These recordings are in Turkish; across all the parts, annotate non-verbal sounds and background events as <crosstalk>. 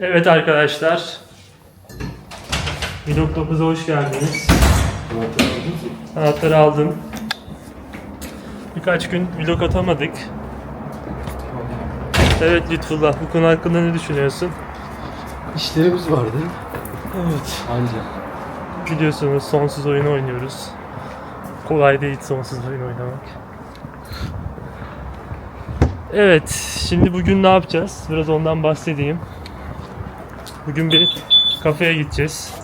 Evet arkadaşlar. Vlog 9'a hoş geldiniz. Anahtarı aldım. Birkaç gün vlog atamadık. Evet Lütfullah bu konu hakkında ne düşünüyorsun? İşlerimiz vardı. Evet. Anca. Biliyorsunuz sonsuz oyun oynuyoruz. Kolay değil sonsuz oyun oynamak. Evet, şimdi bugün ne yapacağız? Biraz ondan bahsedeyim. Bugün bir kafeye gideceğiz.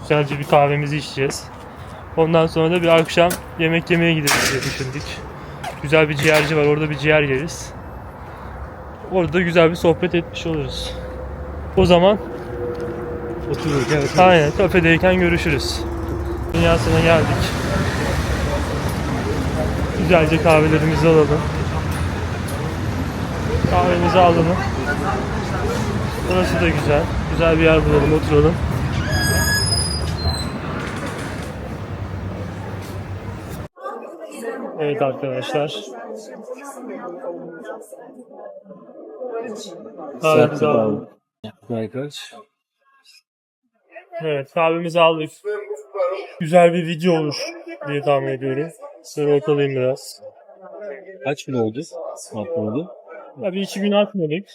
Güzelce bir kahvemizi içeceğiz. Ondan sonra da bir akşam yemek yemeye gideriz diye düşündük. Güzel bir ciğerci var, orada bir ciğer yeriz. Orada da güzel bir sohbet etmiş oluruz. O zaman Otururken Aynen kafedeyken görüşürüz. Dünyasına geldik. Güzelce kahvelerimizi alalım. Kahvemizi alalım. Burası da güzel. Güzel bir yer bulalım, oturalım. Evet arkadaşlar. Kahvemizi. Arkadaş. Evet kahvemizi aldık. Güzel bir video olur diye tahmin ediyorum. Size ortalayayım biraz. Kaç gün oldu? Atmadı. Ya bir iki gün atmadık.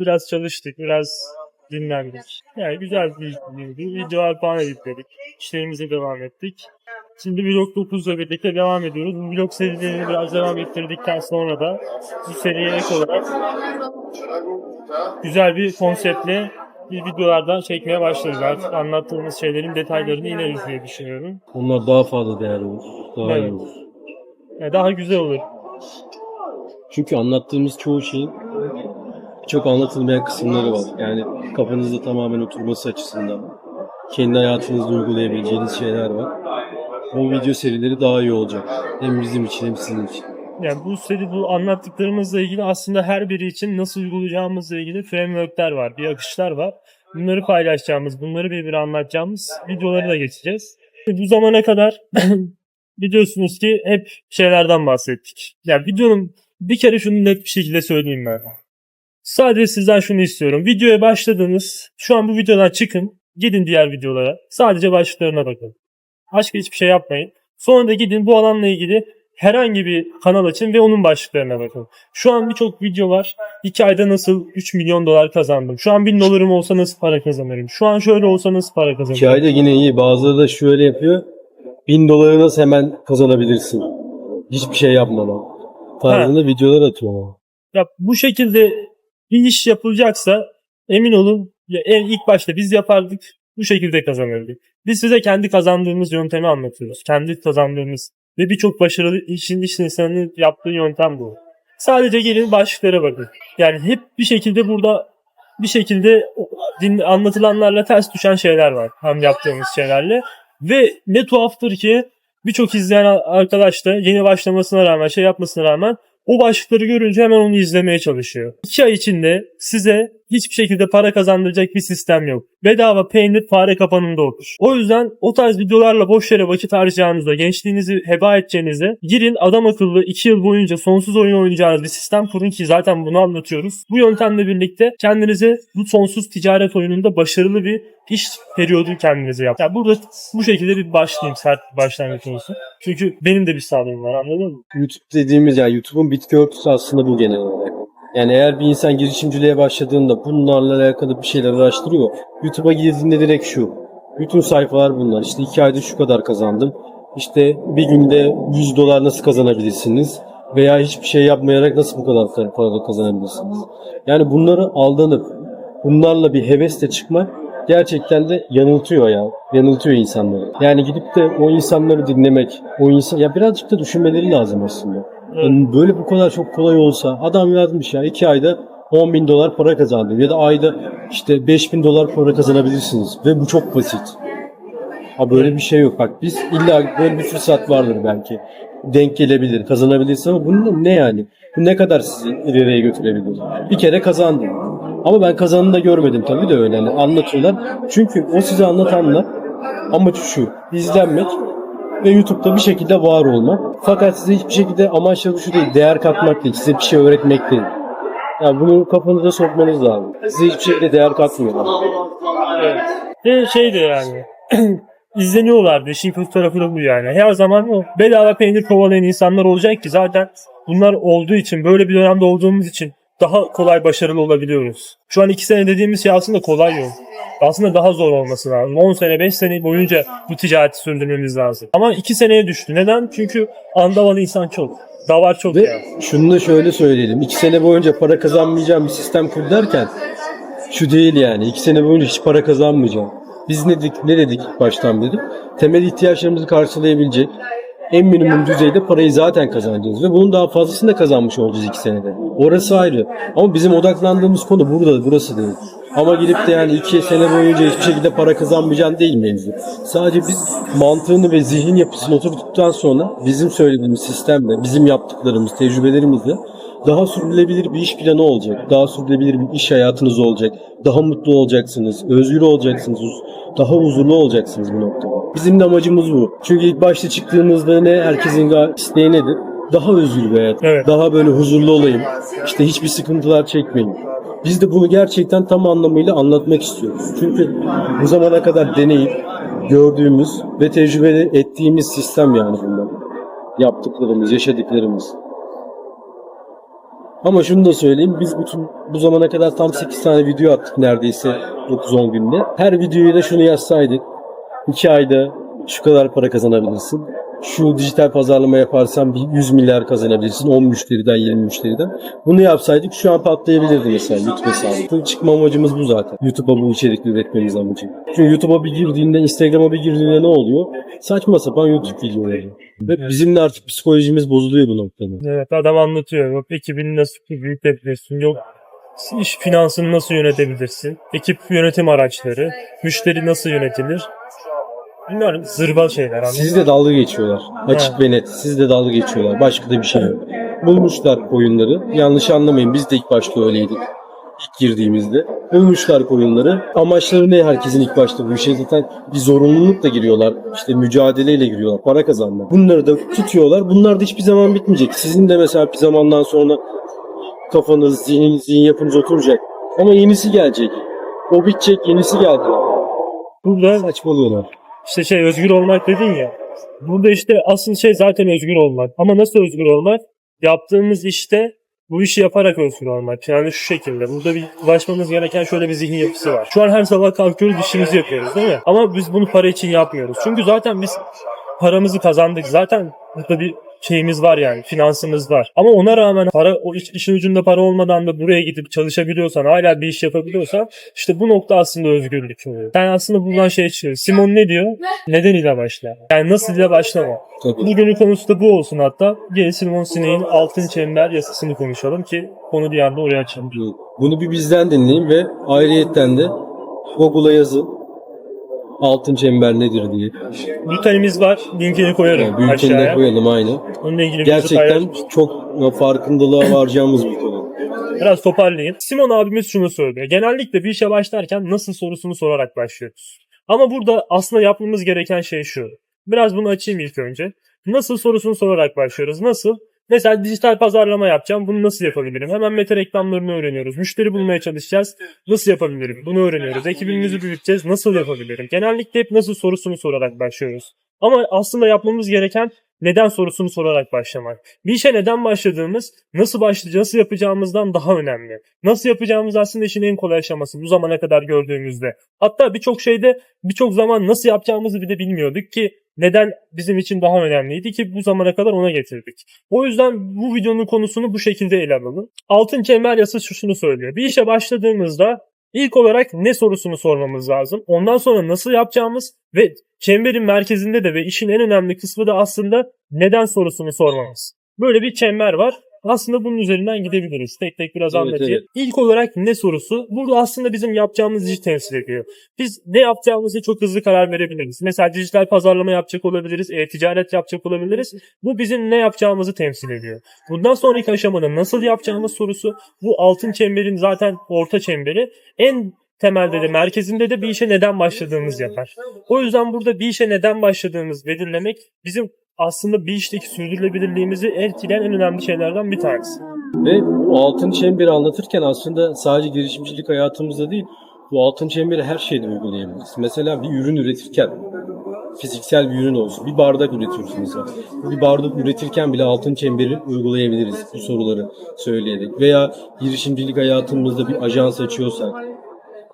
Biraz çalıştık, biraz dinlendik. Yani güzel bir videoydu. Videolar falan editledik. İşlerimize devam ettik. Şimdi vlog 9 ile birlikte devam ediyoruz. Bu vlog serilerini biraz devam ettirdikten sonra da bu seriye ek olarak güzel bir konseptle bir videolardan çekmeye başlarız. Artık anlattığımız şeylerin detaylarını ineriz diye düşünüyorum. Onlar daha fazla değerli olur. Daha Evet. iyi olur. Yani daha güzel olur. Çünkü anlattığımız çoğu şeyin çok anlatılmayan kısımları var. Yani kafanızda tamamen oturması açısından. Kendi hayatınızda uygulayabileceğiniz şeyler var. Bu video serileri daha iyi olacak. Hem bizim için hem sizin için. Yani bu seri bu anlattıklarımızla ilgili aslında her biri için nasıl uygulayacağımızla ilgili frameworkler var, bir akışlar var. Bunları paylaşacağımız, bunları birbirine anlatacağımız videoları da geçeceğiz. Bu zamana kadar <clears throat> biliyorsunuz ki hep şeylerden bahsettik. Yani videonun bir kere şunu net bir şekilde söyleyeyim ben. Sadece sizden şunu istiyorum. Videoya başladınız. Şu an bu videodan çıkın. Gidin diğer videolara. Sadece başlıklarına bakın. Başka hiçbir şey yapmayın. Sonra da gidin bu alanla ilgili herhangi bir kanal açın ve onun başlıklarına bakın. Şu an birçok video var. 2 ayda nasıl 3 milyon dolar kazandım. Şu an 1000 dolarım olsa nasıl para kazanırım. Şu an şöyle olsa nasıl para kazanırım. İki ayda yine iyi. Bazıları da şöyle yapıyor. Bin doları nasıl hemen kazanabilirsin. Hiçbir şey yapmadan. Tarzında videolar atıyor ama. Ya bu şekilde bir iş yapılacaksa emin olun ya en ilk başta biz yapardık bu şekilde kazanırdık. Biz size kendi kazandığımız yöntemi anlatıyoruz. Kendi kazandığımız ve birçok başarılı işin iş insanının yaptığı yöntem bu. Sadece gelin başlıklara bakın. Yani hep bir şekilde burada bir şekilde din, anlatılanlarla ters düşen şeyler var. Hem yaptığımız şeylerle. Ve ne tuhaftır ki birçok izleyen arkadaş da yeni başlamasına rağmen şey yapmasına rağmen o başlıkları görünce hemen onu izlemeye çalışıyor. 2 ay içinde size hiçbir şekilde para kazandıracak bir sistem yok. Bedava peynir fare kapanında otur. O yüzden o tarz videolarla boş yere vakit harcayacağınızda, gençliğinizi heba edeceğinize girin adam akıllı 2 yıl boyunca sonsuz oyun oynayacağınız bir sistem kurun ki zaten bunu anlatıyoruz. Bu yöntemle birlikte kendinize bu sonsuz ticaret oyununda başarılı bir iş periyodu kendinize yap. Yani burada bu şekilde bir başlayayım sert bir başlangıç olsun. Çünkü benim de bir sabrım var anladın mı? YouTube dediğimiz yani YouTube'un bitki örtüsü aslında bu genel olarak. Yani eğer bir insan girişimciliğe başladığında bunlarla alakalı bir şeyler araştırıyor. YouTube'a girdiğinde direkt şu. Bütün sayfalar bunlar. İşte iki ayda şu kadar kazandım. İşte bir günde 100 dolar nasıl kazanabilirsiniz? Veya hiçbir şey yapmayarak nasıl bu kadar para kazanabilirsiniz? Yani bunları aldanıp bunlarla bir hevesle çıkmak gerçekten de yanıltıyor ya. Yanıltıyor insanları. Yani gidip de o insanları dinlemek, o insan ya birazcık da düşünmeleri lazım aslında. Böyle bu kadar çok kolay olsa adam yazmış ya iki ayda 10 bin dolar para kazandı ya da ayda işte 5 bin dolar para kazanabilirsiniz ve bu çok basit. Ha böyle bir şey yok. Bak biz illa böyle bir fırsat vardır belki. Denk gelebilir, kazanabilirsin ama bunun ne yani? Bu ne kadar sizi ileriye götürebilir? Bir kere kazandım. Ama ben kazanını da görmedim tabii de öyle. Yani anlatıyorlar. Çünkü o size anlatanlar amacı şu. izlenmek ve YouTube'da bir şekilde var olmak. Fakat size hiçbir şekilde amaçları şu değil. Değer katmak değil. Size bir şey öğretmek değil. Yani bunu kafanıza sokmanız lazım. Size hiçbir şekilde değer katmıyorlar. Ve şey de yani <clears throat> izleniyorlardı. İşin kötü tarafı bu yani. Her zaman o bedava peynir kovalayan insanlar olacak ki zaten bunlar olduğu için böyle bir dönemde olduğumuz için daha kolay başarılı olabiliyoruz. Şu an 2 sene dediğimiz şey aslında kolay yol. Aslında daha zor olması lazım. 10 sene 5 sene boyunca bu ticareti sürdürmemiz lazım. Ama 2 seneye düştü. Neden? Çünkü andaval insan çok. Davar çok Ve ya. şunu da şöyle söyleyelim. İki sene boyunca para kazanmayacağım bir sistem kur derken şu değil yani. İki sene boyunca hiç para kazanmayacağım. Biz ne dedik, ne dedik baştan beri? Temel ihtiyaçlarımızı karşılayabilecek en minimum düzeyde parayı zaten kazanacağız. Ve bunun daha fazlasını da kazanmış olacağız iki senede. Orası ayrı. Ama bizim odaklandığımız konu burada, burası değil. Ama gidip de yani iki sene boyunca hiçbir şekilde para kazanmayacaksın değil mevzu. Sadece biz mantığını ve zihin yapısını oturttuktan sonra bizim söylediğimiz sistemle, bizim yaptıklarımız, tecrübelerimizle daha sürdürülebilir bir iş planı olacak. Daha sürdürülebilir bir iş hayatınız olacak. Daha mutlu olacaksınız. Özgür olacaksınız. Daha huzurlu olacaksınız bu noktada. Bizim de amacımız bu. Çünkü ilk başta çıktığımızda ne herkesin isteği nedir? Daha özgür bir hayat. Evet. Daha böyle huzurlu olayım. İşte hiçbir sıkıntılar çekmeyeyim. Biz de bunu gerçekten tam anlamıyla anlatmak istiyoruz. Çünkü bu zamana kadar deneyip gördüğümüz ve tecrübe ettiğimiz sistem yani bunlar. Yaptıklarımız, yaşadıklarımız. Ama şunu da söyleyeyim. Biz bütün bu zamana kadar tam 8 tane video attık neredeyse 9-10 günde. Her videoya da şunu yazsaydık. 2 ayda şu kadar para kazanabilirsin. Şu dijital pazarlama yaparsan bir 100 milyar kazanabilirsin. 10 müşteriden 20 müşteriden. Bunu yapsaydık şu an patlayabilirdi mesela YouTube hesabı. Çıkma amacımız bu zaten. YouTube'a bu içerikleri üretmemiz amacı. Çünkü YouTube'a bir girdiğinde, Instagram'a bir girdiğinde ne oluyor? Saçma sapan YouTube videoları. Ve bizim de artık psikolojimiz bozuluyor bu noktada. Evet adam anlatıyor. Yok ekibini nasıl büyütebilirsin. Yok iş finansını nasıl yönetebilirsin. Ekip yönetim araçları. Müşteri nasıl yönetilir. Bilmiyorum zırva şeyler anladın Siz de dalga geçiyorlar. Açık ve net. Siz de dalga geçiyorlar. Başka da bir şey yok. Bulmuşlar oyunları. Yanlış anlamayın. Biz de ilk başta öyleydik. İlk girdiğimizde. Bulmuşlar oyunları. Amaçları ne herkesin ilk başta bu işe zaten bir zorunlulukla giriyorlar. İşte mücadeleyle giriyorlar. Para kazanmak. Bunları da tutuyorlar. Bunlar da hiçbir zaman bitmeyecek. Sizin de mesela bir zamandan sonra kafanız, zihniniz, zihin yapınız oturacak. Ama yenisi gelecek. O bitecek, yenisi gelecek. Burada Saçmalıyorlar. İşte şey özgür olmak dedin ya. Burada işte asıl şey zaten özgür olmak. Ama nasıl özgür olmak? Yaptığımız işte bu işi yaparak özgür olmak. Yani şu şekilde. Burada bir ulaşmamız gereken şöyle bir zihin yapısı var. Şu an her sabah kalkıyoruz işimizi yapıyoruz değil mi? Ama biz bunu para için yapmıyoruz. Çünkü zaten biz paramızı kazandık. Zaten burada bir şeyimiz var yani finansımız var. Ama ona rağmen para o iş- işin ucunda para olmadan da buraya gidip çalışabiliyorsan hala bir iş yapabiliyorsan işte bu nokta aslında özgürlük oluyor. Yani aslında buradan şey çıkıyor. Simon ne diyor? Neden ile başla? Yani nasıl ile başlama? Tabii. Bugünün konusu da bu olsun hatta. Gelin Simon Sinek'in altın çember yasasını konuşalım ki konu bir anda oraya açalım. Bunu bir bizden dinleyin ve ayrıyetten de Google'a yazın. Altın çember nedir diye. Bültenimiz var. Linkini koyarım Yani bültenine aşağıya. koyalım aynı. Onunla ilgili bir Gerçekten paylaşmıştım. çok farkındalığa varacağımız bir konu. Biraz toparlayayım. Simon abimiz şunu söylüyor. Genellikle bir işe başlarken nasıl sorusunu sorarak başlıyoruz. Ama burada aslında yapmamız gereken şey şu. Biraz bunu açayım ilk önce. Nasıl sorusunu sorarak başlıyoruz. Nasıl? Mesela dijital pazarlama yapacağım. Bunu nasıl yapabilirim? Hemen meta reklamlarını öğreniyoruz. Müşteri bulmaya çalışacağız. Nasıl yapabilirim? Bunu öğreniyoruz. Ekibimizi büyüteceğiz. Nasıl yapabilirim? Genellikle hep nasıl sorusunu sorarak başlıyoruz. Ama aslında yapmamız gereken neden sorusunu sorarak başlamak. Bir işe neden başladığımız, nasıl başlayacağız, nasıl yapacağımızdan daha önemli. Nasıl yapacağımız aslında işin en kolay aşaması bu zamana kadar gördüğümüzde. Hatta birçok şeyde birçok zaman nasıl yapacağımızı bile bilmiyorduk ki neden bizim için daha önemliydi ki bu zamana kadar ona getirdik. O yüzden bu videonun konusunu bu şekilde ele alalım. Altın çember yasası şunu söylüyor. Bir işe başladığımızda ilk olarak ne sorusunu sormamız lazım. Ondan sonra nasıl yapacağımız ve çemberin merkezinde de ve işin en önemli kısmı da aslında neden sorusunu sormamız. Böyle bir çember var. Aslında bunun üzerinden gidebiliriz. Tek tek biraz Evet, anlatayım. evet. İlk olarak ne sorusu? Burada aslında bizim yapacağımız işi temsil ediyor. Biz ne yapacağımızı çok hızlı karar verebiliriz. Mesela dijital pazarlama yapacak olabiliriz, e-ticaret yapacak olabiliriz. Bu bizim ne yapacağımızı temsil ediyor. Bundan sonraki aşamada nasıl yapacağımız sorusu bu altın çemberin zaten orta çemberi. En temelde de merkezinde de bir işe neden başladığımız yapar. O yüzden burada bir işe neden başladığımız belirlemek bizim aslında bir işteki sürdürülebilirliğimizi etkileyen en önemli şeylerden bir tanesi. Ve bu altın çemberi anlatırken aslında sadece girişimcilik hayatımızda değil, bu altın çemberi her şeyde uygulayabiliriz. Mesela bir ürün üretirken, fiziksel bir ürün olsun, bir bardak üretiyoruz mesela. Bir bardak üretirken bile altın çemberi uygulayabiliriz bu soruları söyleyerek. Veya girişimcilik hayatımızda bir ajans açıyorsak,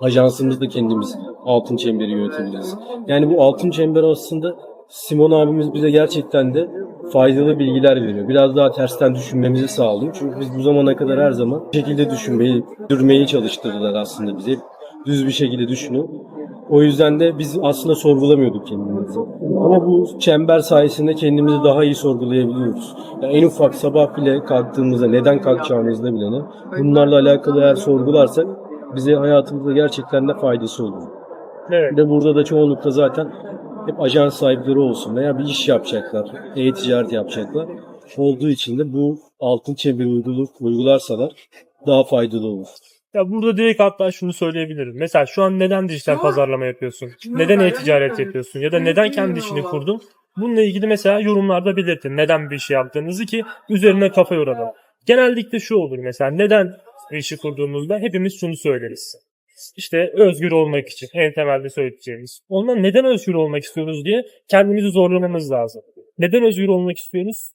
ajansımızda kendimiz altın çemberi yönetebiliriz. Yani bu altın çember aslında Simon abimiz bize gerçekten de faydalı bilgiler veriyor. Biraz daha tersten düşünmemizi sağlıyor. Çünkü biz bu zamana kadar her zaman bu şekilde düşünmeyi, durmayı çalıştırdılar aslında bize. Düz bir şekilde düşünün. O yüzden de biz aslında sorgulamıyorduk kendimizi. Ama bu çember sayesinde kendimizi daha iyi sorgulayabiliyoruz. Yani en ufak sabah bile kalktığımızda neden kalkacağımızda bile ne, bunlarla alakalı eğer sorgularsak bize hayatımızda gerçekten de faydası olur. Evet. Bir de burada da çoğunlukla zaten hep ajans sahipleri olsun veya bir iş yapacaklar, e-ticaret yapacaklar. Olduğu için de bu altın çemberi uyguluk, uygularsalar daha faydalı olur. Ya burada direkt hatta şunu söyleyebilirim. Mesela şu an neden dijital pazarlama yapıyorsun? Neden e-ticaret yapıyorsun? Ya da neden kendi işini kurdun? Bununla ilgili mesela yorumlarda belirtin. Neden bir şey yaptığınızı ki üzerine kafa yoralım. Genellikle şu olur mesela. Neden bir işi kurduğumuzda hepimiz şunu söyleriz. İşte özgür olmak için en temelde söyleyeceğimiz. Ondan neden özgür olmak istiyoruz diye kendimizi zorlamamız lazım. Neden özgür olmak istiyoruz?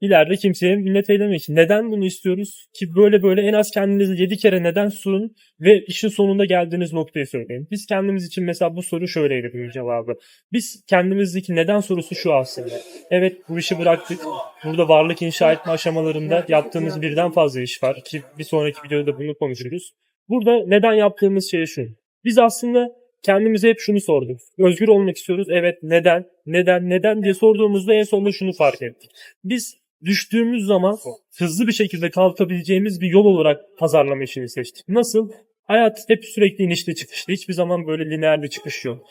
İleride kimseye minnet eylemek için. Neden bunu istiyoruz? Ki böyle böyle en az kendinizi 7 kere neden sorun ve işin sonunda geldiğiniz noktayı söyleyin. Biz kendimiz için mesela bu soru şöyleydi bunun cevabı. Biz kendimizdeki neden sorusu şu aslında. Evet bu işi bıraktık. Burada varlık inşa etme aşamalarında yaptığımız birden fazla iş var ki bir sonraki videoda bunu konuşuruz. Burada neden yaptığımız şey şu. Biz aslında kendimize hep şunu sorduk. Özgür olmak istiyoruz. Evet neden? Neden? Neden diye sorduğumuzda en sonunda şunu fark ettik. Biz düştüğümüz zaman hızlı bir şekilde kalkabileceğimiz bir yol olarak pazarlama işini seçtik. Nasıl? Hayat hep sürekli inişli çıkışlı. Hiçbir zaman böyle lineer bir çıkış yok.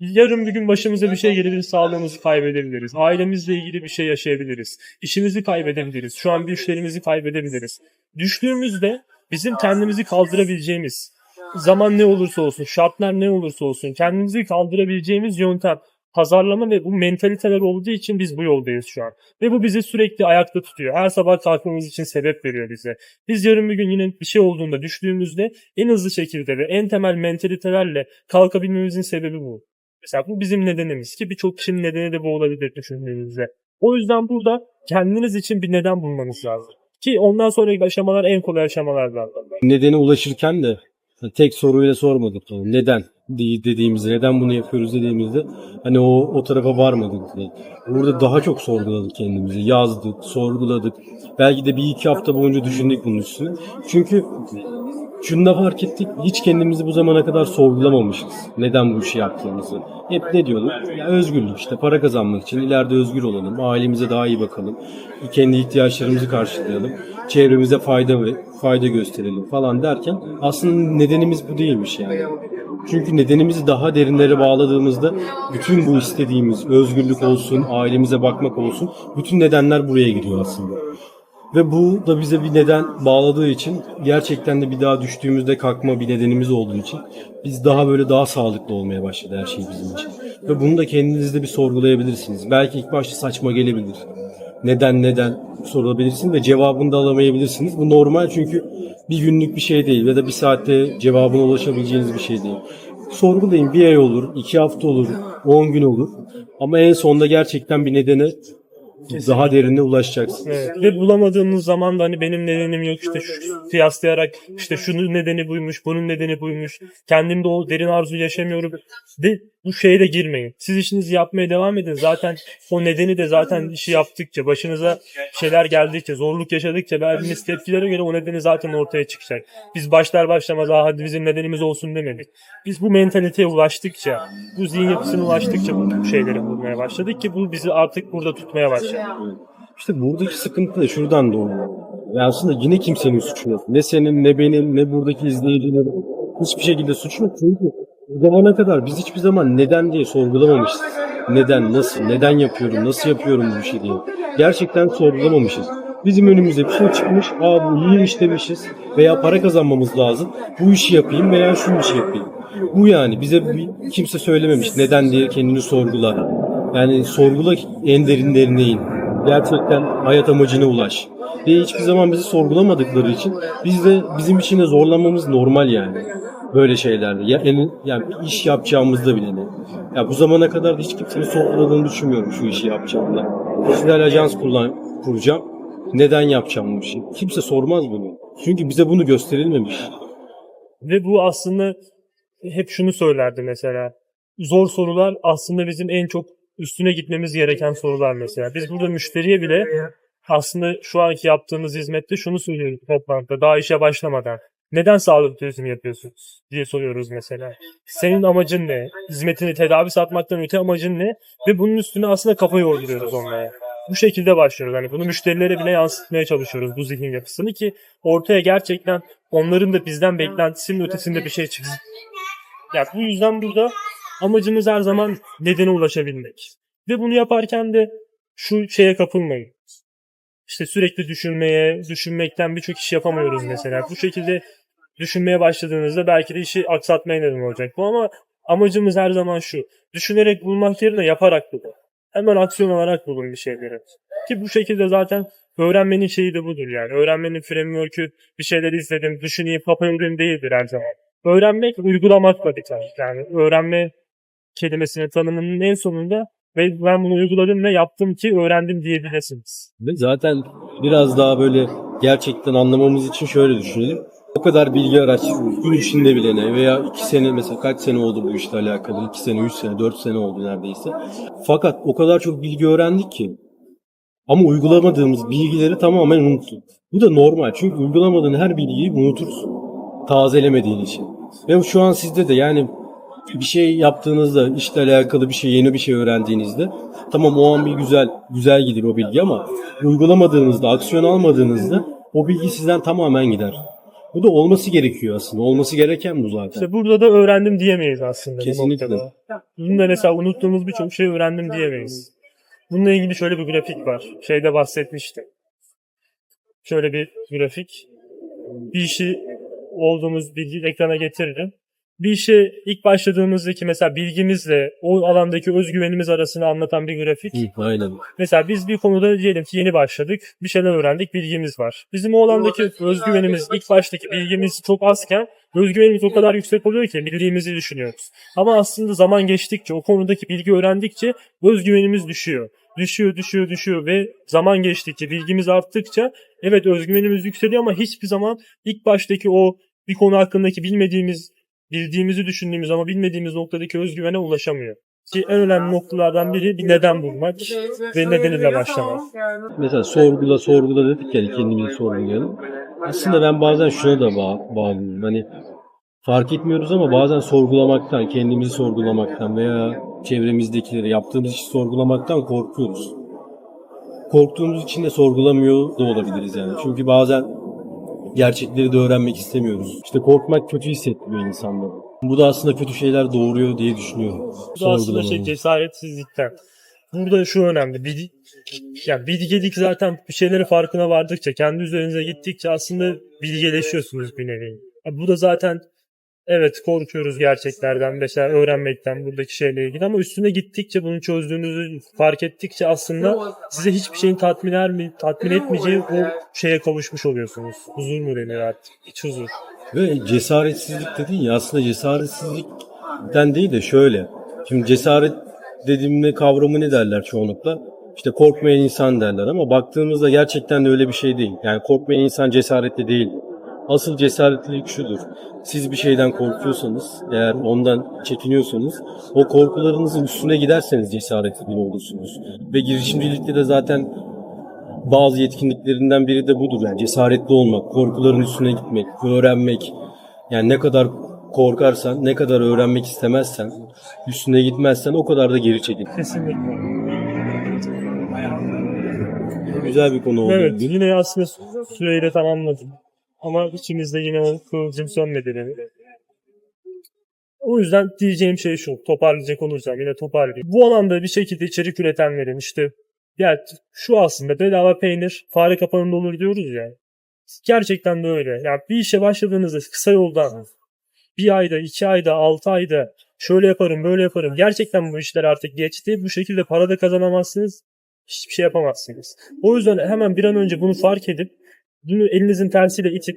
Yarın bir gün başımıza bir şey gelir, sağlığımızı kaybedebiliriz. Ailemizle ilgili bir şey yaşayabiliriz. İşimizi kaybedebiliriz. Şu an bir müşterimizi kaybedebiliriz. Düştüğümüzde bizim kendimizi kaldırabileceğimiz, zaman ne olursa olsun, şartlar ne olursa olsun, kendimizi kaldırabileceğimiz yöntem, pazarlama ve bu mentaliteler olduğu için biz bu yoldayız şu an. Ve bu bizi sürekli ayakta tutuyor. Her sabah kalkmamız için sebep veriyor bize. Biz yarın bir gün yine bir şey olduğunda düştüğümüzde en hızlı şekilde ve en temel mentalitelerle kalkabilmemizin sebebi bu. Mesela bu bizim nedenimiz ki birçok kişinin nedeni de bu olabilir düşündüğünüzde. O yüzden burada kendiniz için bir neden bulmanız lazım. Ki ondan sonraki aşamalar en kolay aşamalardan. Nedene ulaşırken de tek soruyla sormadık. Yani neden diye dediğimizde, neden bunu yapıyoruz dediğimizde hani o o tarafa varmadık. Burada daha çok sorguladık kendimizi. Yazdık, sorguladık. Belki de bir iki hafta boyunca düşündük bunun üstüne. Çünkü şunu da fark ettik. Hiç kendimizi bu zamana kadar sorgulamamışız. Neden bu işi yaptığımızı. Hep ne diyorduk? Ya özgürlük işte para kazanmak için ileride özgür olalım. Ailemize daha iyi bakalım. Kendi ihtiyaçlarımızı karşılayalım. Çevremize fayda ve fayda gösterelim falan derken aslında nedenimiz bu değilmiş yani. Çünkü nedenimizi daha derinlere bağladığımızda bütün bu istediğimiz özgürlük olsun, ailemize bakmak olsun bütün nedenler buraya giriyor aslında. Ve bu da bize bir neden bağladığı için gerçekten de bir daha düştüğümüzde kalkma bir nedenimiz olduğu için biz daha böyle daha sağlıklı olmaya başladı her şey bizim için. Ve bunu da kendinizde bir sorgulayabilirsiniz. Belki ilk başta saçma gelebilir. Neden neden sorulabilirsiniz ve cevabını da alamayabilirsiniz. Bu normal çünkü bir günlük bir şey değil ya da bir saatte cevabına ulaşabileceğiniz bir şey değil. Sorgulayın bir ay olur, iki hafta olur, on gün olur. Ama en sonunda gerçekten bir nedene daha derine ulaşacaksınız. Evet. Ve bulamadığınız zaman da hani benim nedenim yok işte şu, kıyaslayarak işte şunun nedeni buymuş, bunun nedeni buymuş. Kendimde o derin arzuyu yaşamıyorum. De bu şeye de girmeyin. Siz işinizi yapmaya devam edin. Zaten o nedeni de zaten işi yaptıkça, başınıza şeyler geldikçe, zorluk yaşadıkça verdiğiniz tepkilere göre o nedeni zaten ortaya çıkacak. Biz başlar başlamaz "Aa, hadi bizim nedenimiz olsun demedik. Biz bu mentaliteye ulaştıkça, bu zihin yapısına ulaştıkça bu şeyleri bulmaya başladık ki bu bizi artık burada tutmaya başladı. İşte buradaki sıkıntı da şuradan doğuyor. Yani aslında yine kimsenin suçu yok. Ne senin, ne benim, ne buradaki izleyicilerin. Hiçbir şekilde suçu yok. Çünkü bu zamana kadar biz hiçbir zaman neden diye sorgulamamışız. Neden, nasıl, neden yapıyorum, nasıl yapıyorum bu işi diye. Gerçekten sorgulamamışız. Bizim önümüze bir şey çıkmış, aa bu iyiymiş demişiz veya para kazanmamız lazım. Bu işi yapayım veya şu işi yapayım. Bu yani bize kimse söylememiş neden diye kendini sorgula. Yani sorgula en derinlerine in. Gerçekten hayat amacına ulaş. Ve hiçbir zaman bizi sorgulamadıkları için biz de bizim için de zorlanmamız normal yani. Böyle şeylerde. Ya, en, yani iş yapacağımızda bile ne. Ya bu zamana kadar hiç kimsenin sorguladığını düşünmüyorum şu işi yapacağımda. Dijital ajans kullan, kuracağım. Neden yapacağım bu işi? Kimse sormaz bunu. Çünkü bize bunu gösterilmemiş. Ve bu aslında hep şunu söylerdi mesela. Zor sorular aslında bizim en çok üstüne gitmemiz gereken sorular mesela. Biz burada müşteriye bile aslında şu anki yaptığımız hizmette şunu söylüyoruz toplantıda daha işe başlamadan. Neden sağlık turizmi yapıyorsunuz diye soruyoruz mesela. Senin amacın ne? Hizmetini tedavi satmaktan öte amacın ne? Ve bunun üstüne aslında kafa yorduruyoruz onlara. Bu şekilde başlıyoruz. Hani bunu müşterilere bile yansıtmaya çalışıyoruz bu zihin yapısını ki ortaya gerçekten onların da bizden beklentisinin ötesinde bir şey çıksın. Yani bu yüzden burada amacımız her zaman nedene ulaşabilmek. Ve bunu yaparken de şu şeye kapılmayın. İşte sürekli düşünmeye, düşünmekten birçok iş yapamıyoruz mesela. Bu şekilde düşünmeye başladığınızda belki de işi aksatmaya neden olacak bu ama amacımız her zaman şu. Düşünerek bulmak yerine yaparak bulun. Hemen aksiyon alarak bulun bir şeyleri. Ki bu şekilde zaten öğrenmenin şeyi de budur yani. Öğrenmenin framework'ü bir şeyler izledim, düşüneyim, yapayım değildir her zaman. Öğrenmek uygulamakla biter. Yani öğrenme kelimesinin tanımının en sonunda ve ben bunu uyguladım ve yaptım ki öğrendim diyebilirsiniz. Ve zaten biraz daha böyle gerçekten anlamamız için şöyle düşünelim. O kadar bilgi araştırıyoruz. Gün içinde bile ne veya iki sene mesela kaç sene oldu bu işle alakalı? iki sene, üç sene, dört sene oldu neredeyse. Fakat o kadar çok bilgi öğrendik ki ama uygulamadığımız bilgileri tamamen unuttuk. Bu da normal çünkü uygulamadığın her bilgiyi unutursun. Tazelemediğin için. Ve şu an sizde de yani bir şey yaptığınızda işle alakalı bir şey yeni bir şey öğrendiğinizde tamam o an bir güzel güzel gider o bilgi ama uygulamadığınızda aksiyon almadığınızda o bilgi sizden tamamen gider. Bu da olması gerekiyor aslında. Olması gereken bu zaten. İşte burada da öğrendim diyemeyiz aslında. bu Kesinlikle. noktada. Bunda mesela unuttuğumuz birçok şey öğrendim diyemeyiz. Bununla ilgili şöyle bir grafik var. Şeyde bahsetmiştim. Şöyle bir grafik. Bir işi olduğumuz bilgi ekrana getiririm. Bir işe ilk başladığımızdaki mesela bilgimizle o alandaki özgüvenimiz arasını anlatan bir grafik. Hı, Aynen. Mesela biz bir konuda diyelim ki yeni başladık. Bir şeyler öğrendik, bilgimiz var. Bizim o alandaki özgüvenimiz, ilk baştaki bilgimiz çok azken özgüvenimiz o kadar yüksek oluyor ki bildiğimizi düşünüyoruz. Ama aslında zaman geçtikçe, o konudaki bilgi öğrendikçe özgüvenimiz düşüyor. Düşüyor, düşüyor, düşüyor ve zaman geçtikçe, bilgimiz arttıkça evet özgüvenimiz yükseliyor ama hiçbir zaman ilk baştaki o bir konu hakkındaki bilmediğimiz, bildiğimizi düşündüğümüz ama bilmediğimiz noktadaki özgüvene ulaşamıyor. Ki en önemli noktalardan biri bir neden bulmak ve nedeniyle başlamak. Mesela sorgula sorgula dedik ya kendimizi sorgulayalım. Aslında ben bazen şuna da bağ bağlıyorum. Hani fark etmiyoruz ama bazen sorgulamaktan, kendimizi sorgulamaktan veya çevremizdekileri yaptığımız işi sorgulamaktan korkuyoruz. Korktuğumuz için de sorgulamıyor da olabiliriz yani. Çünkü bazen gerçekleri de öğrenmek istemiyoruz. İşte korkmak kötü hissettiriyor insanları. Bu da aslında kötü şeyler doğuruyor diye düşünüyorum. Bu da aslında şey cesaretsizlikten. Burada şu önemli. Bil, yani bilgelik zaten bir şeylerin farkına vardıkça, kendi üzerinize gittikçe aslında bilgeleşiyorsunuz bir nevi. Bu da zaten evet korkuyoruz gerçeklerden mesela öğrenmekten buradaki şeyle ilgili ama üstüne gittikçe bunu çözdüğünüzü fark ettikçe aslında size hiçbir şeyin tatmin, ermi, tatmin etmeyeceği o şeye kavuşmuş oluyorsunuz. Huzur mu deniyor artık? İç huzur. Ve cesaretsizlik dedin ya aslında cesaretsizlikten değil de şöyle. Şimdi cesaret dediğimde kavramı ne derler çoğunlukla? İşte korkmayan insan derler ama baktığımızda gerçekten de öyle bir şey değil. Yani korkmayan insan cesaretli değil. Asıl cesaretlilik şudur. Siz bir şeyden korkuyorsanız, eğer ondan çekiniyorsanız, o korkularınızın üstüne giderseniz cesaretli olursunuz. Ve girişimcilikte de zaten bazı yetkinliklerinden biri de budur. Yani cesaretli olmak, korkuların üstüne gitmek, öğrenmek. Yani ne kadar korkarsan, ne kadar öğrenmek istemezsen, üstüne gitmezsen o kadar da geri çekil. Kesinlikle. Güzel bir konu oldu. Evet yine aslında süreyle tamamladım. Ama içimizde yine kıvılcım sönmedi benim. O yüzden diyeceğim şey şu. Toparlayacak olursam yine toparlayayım. Bu alanda bir şekilde içerik üretenlerin işte yani şu aslında bedava peynir fare kapanında olur diyoruz ya. Gerçekten de öyle. Yani bir işe başladığınızda kısa yoldan bir ayda, iki ayda, altı ayda şöyle yaparım, böyle yaparım. Gerçekten bu işler artık geçti. Bu şekilde para da kazanamazsınız. hiçbir şey yapamazsınız. O yüzden hemen bir an önce bunu fark edip elinizin tersiyle itip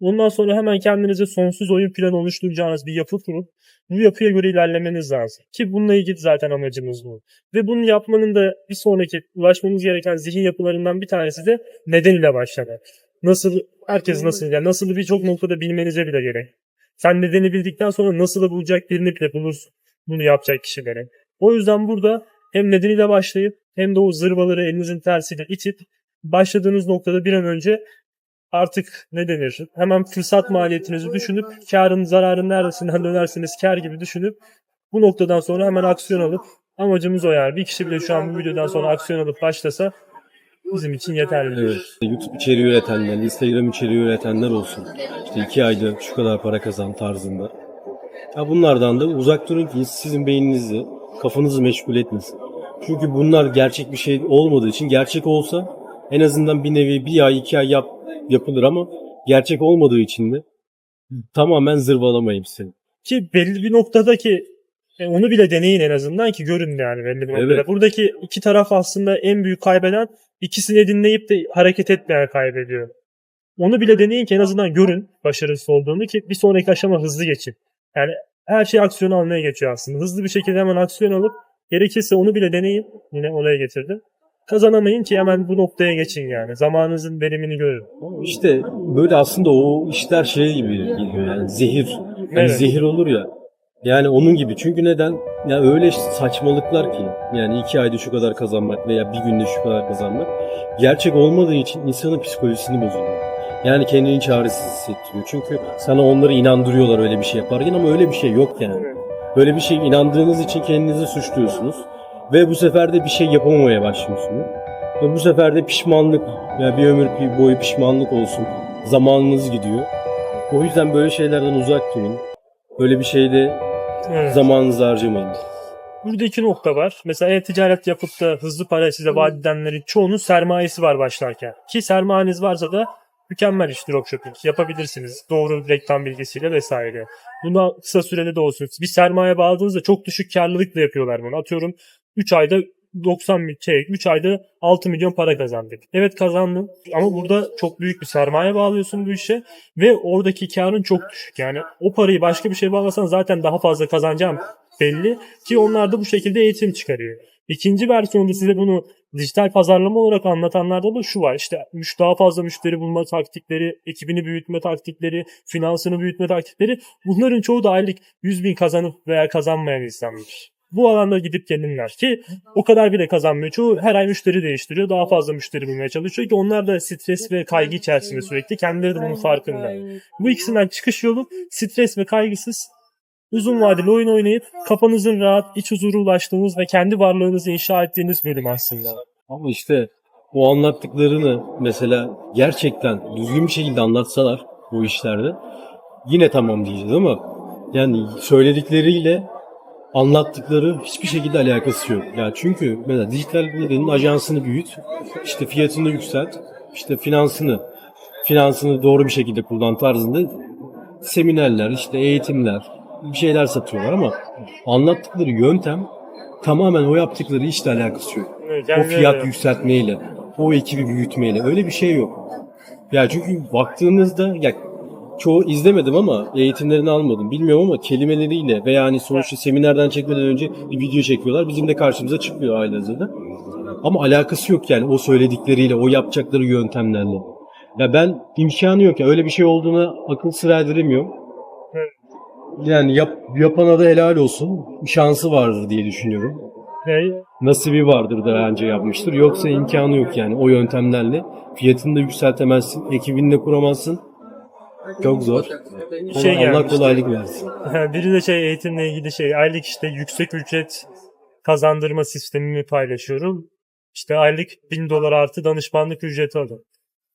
ondan sonra hemen kendinize sonsuz oyun planı oluşturacağınız bir yapı kurup bu yapıya göre ilerlemeniz lazım. Ki bununla ilgili zaten amacımız bu. Ve bunu yapmanın da bir sonraki ulaşmamız gereken zihin yapılarından bir tanesi de neden ile başlamak. Nasıl, herkes nasıl, yani nasıl birçok noktada bilmenize bile gerek. Sen nedeni bildikten sonra nasıl bulacak birini bile bulursun bunu yapacak kişilere. O yüzden burada hem nedeniyle başlayıp hem de o zırvaları elinizin tersiyle itip başladığınız noktada bir an önce artık ne denir? Hemen fırsat maliyetinizi düşünüp karın zararın neresinden dönersiniz kar gibi düşünüp bu noktadan sonra hemen aksiyon alıp amacımız o yani. Bir kişi bile şu an bu videodan sonra aksiyon alıp başlasa bizim için yeterli. Evet. YouTube içeriği üretenler, Instagram içeriği üretenler olsun. İşte iki ayda şu kadar para kazan tarzında. Ya bunlardan da uzak durun ki sizin beyninizi, kafanızı meşgul etmesin. Çünkü bunlar gerçek bir şey olmadığı için gerçek olsa en azından bir nevi bir ay iki ay yap, yapılır ama gerçek olmadığı için de tamamen zırvalamayayım seni. Ki belli bir noktadaki e, onu bile deneyin en azından ki görün yani belli bir noktada. Evet. Buradaki iki taraf aslında en büyük kaybeden ikisini dinleyip de hareket etmeyen kaybediyor. Onu bile deneyin ki en azından görün başarısız olduğunu ki bir sonraki aşama hızlı geçin. Yani her şey aksiyon almaya geçiyor aslında. Hızlı bir şekilde hemen aksiyon alıp gerekirse onu bile deneyin. Yine olaya getirdim. Kazanamayın ki hemen bu noktaya geçin yani. Zamanınızın verimini görün. İşte böyle aslında o işler şey gibi geliyor yani zehir. Hani Evet. zehir olur ya. Yani onun gibi. Çünkü neden? Ya öyle saçmalıklar ki. Yani iki ayda şu kadar kazanmak veya bir günde şu kadar kazanmak. Gerçek olmadığı için insanın psikolojisini bozuyor. Yani kendini çaresiz hissettiriyor. Çünkü sana onları inandırıyorlar öyle bir şey yaparken ama öyle bir şey yok yani. Böyle bir şey inandığınız için kendinizi suçluyorsunuz. Ve bu sefer de bir şey yapamamaya başlıyorsunuz. Ve bu sefer de pişmanlık, ya bir ömür bir boyu pişmanlık olsun. Zamanınız gidiyor. O yüzden böyle şeylerden uzak durun. Böyle bir şeyde Evet. zamanınızı harcamayın. Burada iki nokta var. Mesela e-ticaret yapıp da hızlı para size vaat edenlerin çoğunun sermayesi var başlarken. Ki sermayeniz varsa da mükemmel iş dropshipping. Yapabilirsiniz. Doğru reklam bilgisiyle vesaire. Bunu kısa sürede de olsun. Bir sermaye bağladığınızda çok düşük karlılıkla yapıyorlar bunu. Atıyorum 3 ayda 90 bin şey, 3 ayda 6 milyon para kazandık. Evet kazandın ama burada çok büyük bir sermaye bağlıyorsun bu işe ve oradaki karın çok düşük. Yani o parayı başka bir şeye bağlasan zaten daha fazla kazanacağım belli ki onlar da bu şekilde eğitim çıkarıyor. İkinci versiyonda size bunu dijital pazarlama olarak anlatanlarda da şu var. İşte daha fazla müşteri bulma taktikleri, ekibini büyütme taktikleri, finansını büyütme taktikleri. Bunların çoğu da aylık 100 bin kazanıp veya kazanmayan insanlar. Bu alanda gidip gelinler ki o kadar bile kazanmıyor. Çoğu her ay müşteri değiştiriyor. Daha fazla müşteri bulmaya çalışıyor ki onlar da stres ve kaygı içerisinde sürekli. Kendileri de bunun farkında. Bu ikisinden çıkış yolu stres ve kaygısız uzun vadeli oyun oynayıp kafanızın rahat, iç huzuru ulaştığınız ve kendi varlığınızı inşa ettiğiniz bölüm aslında. Ama işte o anlattıklarını mesela gerçekten düzgün bir şekilde anlatsalar bu işlerde yine tamam diyeceğiz ama yani söyledikleriyle anlattıkları hiçbir şekilde alakası yok. Ya çünkü mesela dijitallerin ajansını büyüt, işte fiyatını yükselt, işte finansını finansını doğru bir şekilde kullan tarzında seminerler, işte eğitimler, bir şeyler satıyorlar ama anlattıkları yöntem tamamen o yaptıkları işle alakası yok. Evet, O yani fiyat öyle. yükseltmeyle, o ekibi büyütmeyle öyle bir şey yok. Ya çünkü baktığınızda ya çoğu izlemedim ama eğitimlerini almadım. Bilmiyorum ama kelimeleriyle veya hani sonuçta seminerden çekmeden önce bir video çekiyorlar. Bizim de karşımıza çıkıyor halihazırda. Ama alakası yok yani o söyledikleriyle, o yapacakları yöntemlerle. Ya ben imkanı yok ya öyle bir şey olduğuna akıl sır erdiremiyorum. Yani yap, yapana da helal olsun. Şansı vardır diye düşünüyorum nasibi vardır da bence yapmıştır. Yoksa imkanı yok yani o yöntemlerle. Fiyatını da yükseltemezsin, ekibini de kuramazsın. Çok zor. Şey Allah gelmişti. kolaylık versin. <laughs> Biri de şey eğitimle ilgili şey aylık işte yüksek ücret kazandırma sistemimi paylaşıyorum. İşte aylık 1000 dolar artı danışmanlık ücreti alın.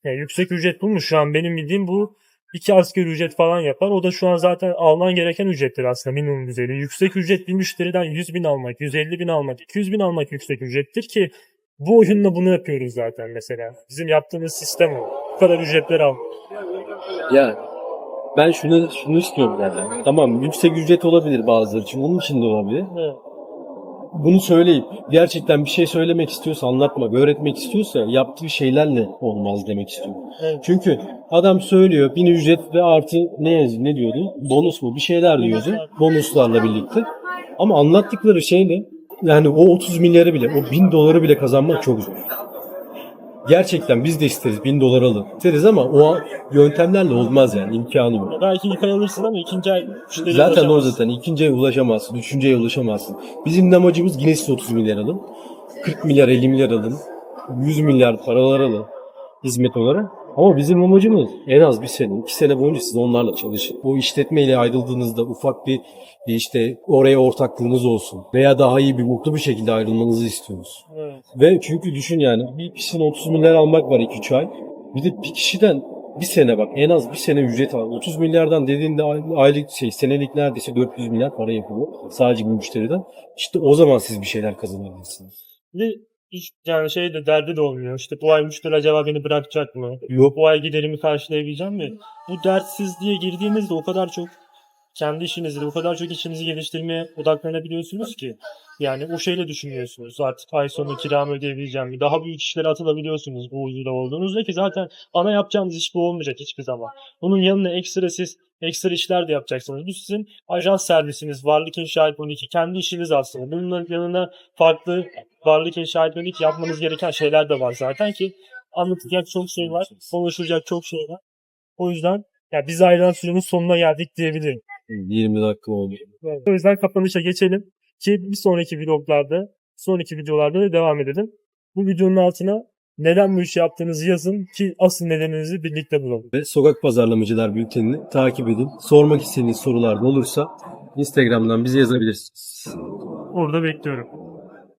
Yani yüksek ücret bu mu? Şu an benim bildiğim bu iki asgari ücret falan yapar. O da şu an zaten alman gereken ücrettir aslında minimum düzeyde. Yüksek ücret bir müşteriden 100 bin almak, 150 bin almak, 200 bin almak yüksek ücrettir ki bu oyunla bunu yapıyoruz zaten mesela. Bizim yaptığımız sistem o. Bu kadar ücretler al. Ya ben şunu şunu istiyorum zaten. Tamam yüksek ücret olabilir bazıları için. Onun için de olabilir. Evet. bunu söyleyip gerçekten bir şey söylemek istiyorsa, anlatmak, öğretmek istiyorsa yaptığı şeylerle olmaz demek istiyorum. Evet. Çünkü adam söylüyor bin ücret ve artı ne yaz- ne diyordu? Bonus mu? Bir şeyler diyordu. Bonuslarla birlikte. Ama anlattıkları şeyle yani o 30 milyarı bile, o 1000 doları bile kazanmak çok zor. Gerçekten biz de isteriz 1000 dolar alın. İsteriz ama o yöntemlerle olmaz yani imkanı yok. Belki ilk ay alırsın ama ikinci ay müşteriye Zaten o ulaşamazsın. zaten ikinci aya ulaşamazsın, üçüncü aya ulaşamazsın. Bizim de amacımız yine siz 30 milyar alın. 40 milyar, 50 milyar alın. 100 milyar paralar alın hizmet olarak. Ama bizim amacımız en az bir sene, iki sene boyunca siz onlarla çalışın. O işletmeyle ayrıldığınızda ufak bir işte oraya ortaklığınız olsun. Veya daha iyi bir mutlu bir şekilde ayrılmanızı istiyoruz. Evet. Ve çünkü düşün yani bir kişinin 30 milyar almak var 2-3 ay. Bir de bir kişiden bir sene bak en az bir sene ücret al. 30 milyardan dediğinde ay- aylık şey senelik neredeyse 400 milyar para yapıyor. Sadece bir müşteriden. İşte o zaman siz bir şeyler kazanabilirsiniz. Bir hiç yani şey de derdi de olmuyor. İşte bu ay müşteri acaba beni bırakacak mı? Yok Bu ay giderimi karşılayabileceğim mi? Bu dertsizliğe girdiğinizde o kadar çok kendi işinizde o kadar çok işinizi geliştirmeye odaklanabiliyorsunuz ki. Yani o şeyle düşünüyorsunuz. Artık ay sonu kiramı ödeyebileceğim mi? Daha büyük işlere atılabiliyorsunuz bu huzurda olduğunuzda ki zaten ana yapacağınız iş bu olmayacak hiçbir zaman. Bunun yanına ekstra siz ekstra işler de yapacaksınız. Bu sizin ajans servisiniz. Varlık İnşaat 12. Kendi işiniz aslında. Bunun yanına farklı Varlık İnşaat 12 yapmanız gereken şeyler de var zaten ki anlatacak çok şey var. Konuşacak çok şey var. O yüzden ya biz ayrılan sürenin sonuna geldik diyebilirim. 20 dakika oldu. O yüzden kapanışa geçelim ki bir sonraki vloglarda, sonraki videolarda da devam edelim. Bu videonun altına neden bu işi yaptığınızı yazın ki asıl nedeninizi birlikte bulalım. Ve Sokak Pazarlamacılar Bülteni'ni takip edin. Sormak istediğiniz sorular da olursa Instagram'dan bize yazabilirsiniz. Orada bekliyorum.